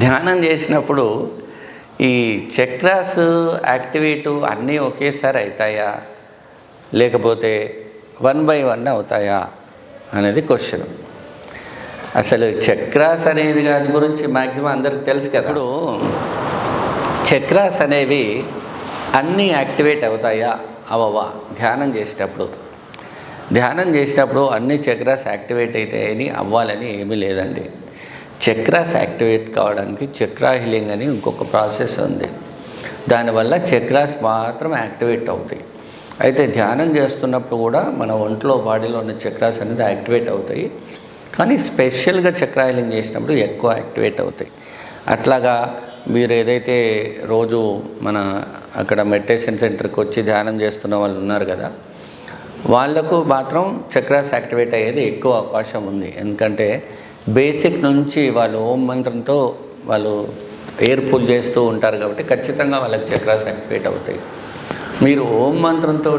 ధ్యానం చేసినప్పుడు ఈ చక్రాస్ యాక్టివేటు అన్నీ ఒకేసారి అవుతాయా లేకపోతే వన్ బై వన్ అవుతాయా? అనేది క్వశ్చన్. అసలు చక్రాస్ అనేది దాని గురించి మ్యాక్సిమం అందరికి తెలుసు కదా. ఇప్పుడు చక్రాస్ అనేవి అన్నీ యాక్టివేట్ అవుతాయా? అవవా ధ్యానం చేసేటప్పుడు. ధ్యానం చేసేటప్పుడు అన్ని చక్రాస్ యాక్టివేట్ అవుతాయని అవ్వాలని ఏమీ లేదండి. చక్రాస్ యాక్టివేట్ కావడానికి చక్రా హీలింగ్ అని ఇంకొక ప్రాసెస్ ఉంది. దానివల్ల చక్రాస్ మాత్రం యాక్టివేట్ అవుతాయి. అయితే ధ్యానం చేస్తున్నప్పుడు కూడా మన ఒంట్లో బాడీలో ఉన్న చక్రాస్ అనేది యాక్టివేట్ అవుతాయి. కానీ స్పెషల్గా చక్రా హీలింగ్ చేసినప్పుడు ఎక్కువ యాక్టివేట్ అవుతాయి. అట్లాగా మీరు ఏదైతే రోజు మన అక్కడ మెడిటేషన్ సెంటర్కి వచ్చి ధ్యానం చేస్తున్న వాళ్ళు ఉన్నారు కదా వాళ్ళకు మాత్రం చక్రాస్ యాక్టివేట్ అయ్యేది ఎక్కువ అవకాశం ఉంది. ఎందుకంటే బేసిక్ నుంచి వాళ్ళు ఓం మంత్రంతో వాళ్ళు ఎయిర్ పుల్ చేస్తూ ఉంటారు కాబట్టి ఖచ్చితంగా వాళ్ళకి చక్రాస్ యాక్టివేట్ అవుతాయి. మీరు ఓం మంత్రంతో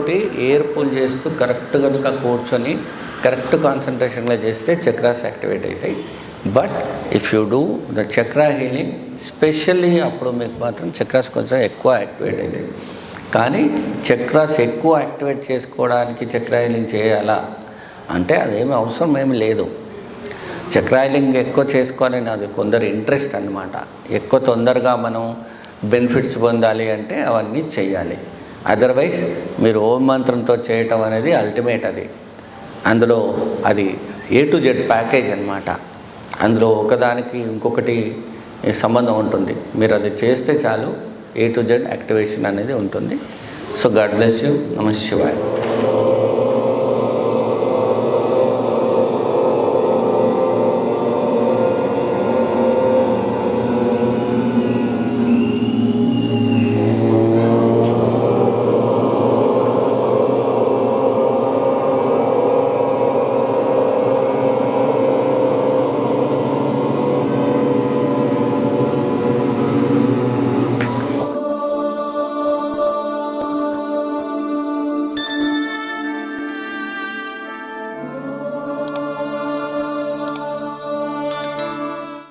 ఎయిర్ పుల్ చేస్తూ కరెక్ట్ కనుక కూర్చొని కరెక్ట్ కాన్సన్ట్రేషన్లో చేస్తే చక్రాస్ యాక్టివేట్ అవుతాయి. But if you do the chakra healing specially అప్పుడు మీకు మాత్రం చక్రాస్ కొంచెం ఎక్కువ యాక్టివేట్ అవుతాయి. కానీ చక్రాస్ ఎక్కువ యాక్టివేట్ చేసుకోవడానికి చక్రాయిలింగ్ చేయాలా? అంటే అదేమి అవసరం ఏమి లేదు. చక్రాయిలింగ్ ఎక్కువ చేసుకోవాలని అది కొందరు ఇంట్రెస్ట్ అనమాట ఎక్కువ తొందరగా మనం బెనిఫిట్స్ పొందాలి అంటే అవన్నీ చేయాలి అదర్వైజ్ మీరు ఓం మంత్రంతో చేయటం అనేది అల్టిమేట్ అది. అందులో అది ఏ టు జెడ్ ప్యాకేజ్ అనమాట అందులో ఒకదానికి ఇంకొకటి సంబంధం ఉంటుంది. మీరు అది చేస్తే చాలు ఏ టు జెడ్ యాక్టివేషన్ అనేది ఉంటుంది. సో గాడ్ బ్లెస్ యూ నమ శివాయ్